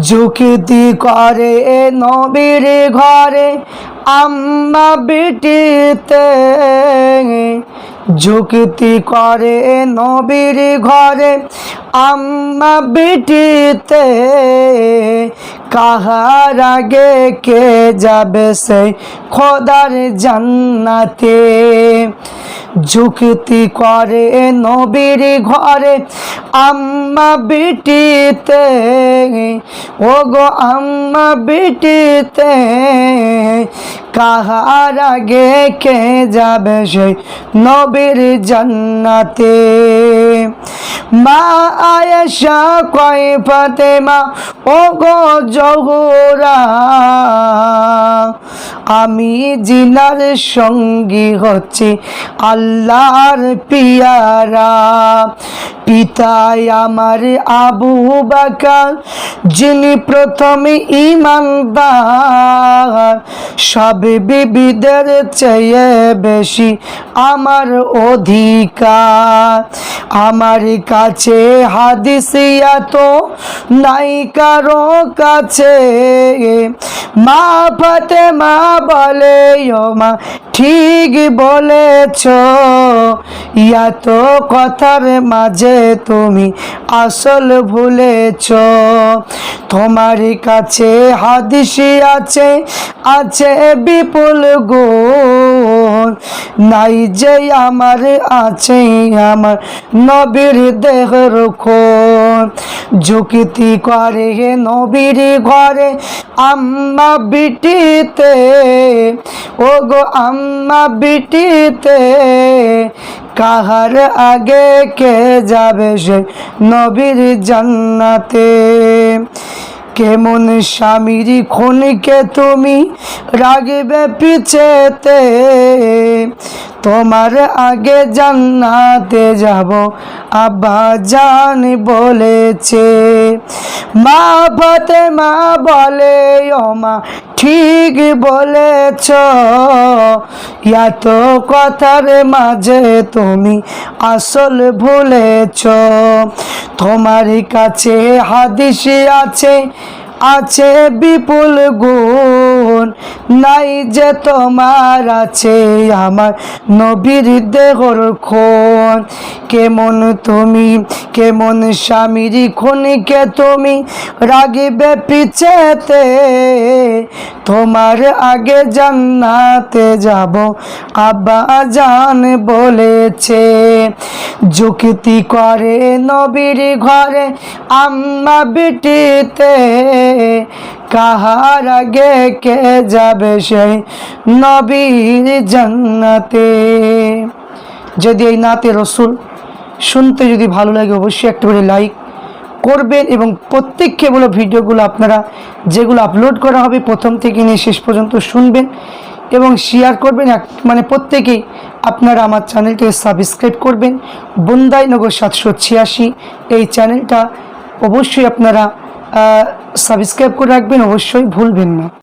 ঝুঁকিতি করে এ নবীর ঘরে, আম্মা বিটিতে ঝুঁকিতি করে এ নবীর ঘরে, আম্মা বিটিতে কাহার আগে কে যাবে সেই খোদার জান্নাতে? যুক্তি করে নবীর ঘরে আম্মা বিটিতে ও গো আম্মা বিটিতে কাহার আগে কে যাবে সেই নবীর জান্নাতে? মা আয়েশা কয়, ফাতেমা ও গো জহুরা, আমি জিনার সঙ্গী হচ্ছি আল্লাহর পিয়ারা। পিতাই আমার আবু বাকার, যিনি প্রথমে ইমানদার সব বিবিদের চেয়ে বেশি আমার অধিকার। আমার কাছে হাদিসিয়া তো নাই কারও কাছে। মা ফাতে মা বলে ও মা ঠিক বলেছ। ইয়া তো কথার মাঝে তুমি আসল ভুলেছ। তোমার কাছে হাদিসি আছে আছে বিপুল গুণ। নাই যে আমার, আছে আমার নবীর দেহ খুন যুক্তি করে নবীর ঘরে আম্মা বিটিতে ও গো আম্মা বিটিতে কাহার আগে কে যাবে সে নবীর জান্নাতে? কেমন স্বামীর খুনিকে তুমি রাগবে পিছেতে? তোমার আগে জান্নাতে যাব আব্বা জান বলেছে মা ফতে মা বলে, ও মা ঠিক বলেছ। এত কথার মাঝে তুমি আসল ভুলেছ। তোমার কাছে হাদিসে আছে আছে বিপুল গুণ, নাই যে তোমার আছে আমার নবীর দেহর খুন কেমন তুমি, কেমন স্বামীর খুনিকে তুমি রাগিবে পিছেতে? তোমার আগে জান্নাতে যাব, আব্বা জান বলেছে। যুক্তি করে নবীর ঘরে আম্মা বিটিতে। কাহার আগে কে যাবে সেই নবীর জান্নাতে? যদি এই নাতে রসুল শুনতে যদি ভালো লাগে, অবশ্যই একটা করে লাইক করবেন এবং প্রত্যেককে বলে ভিডিওগুলো আপনারা যেগুলো আপলোড করা হবে প্রথম থেকে নিয়ে শেষ পর্যন্ত শুনবেন এবং শেয়ার করবেন। এক মানে প্রত্যেকেই আপনারা আমার চ্যানেলটাকে সাবস্ক্রাইব করবেন। বন্দাইনগর সাতশো ছিয়াশি এই চ্যানেলটা অবশ্যই আপনারা সাবস্ক্রাইব করে রাখবেন অবশ্যই ভুলবেন না।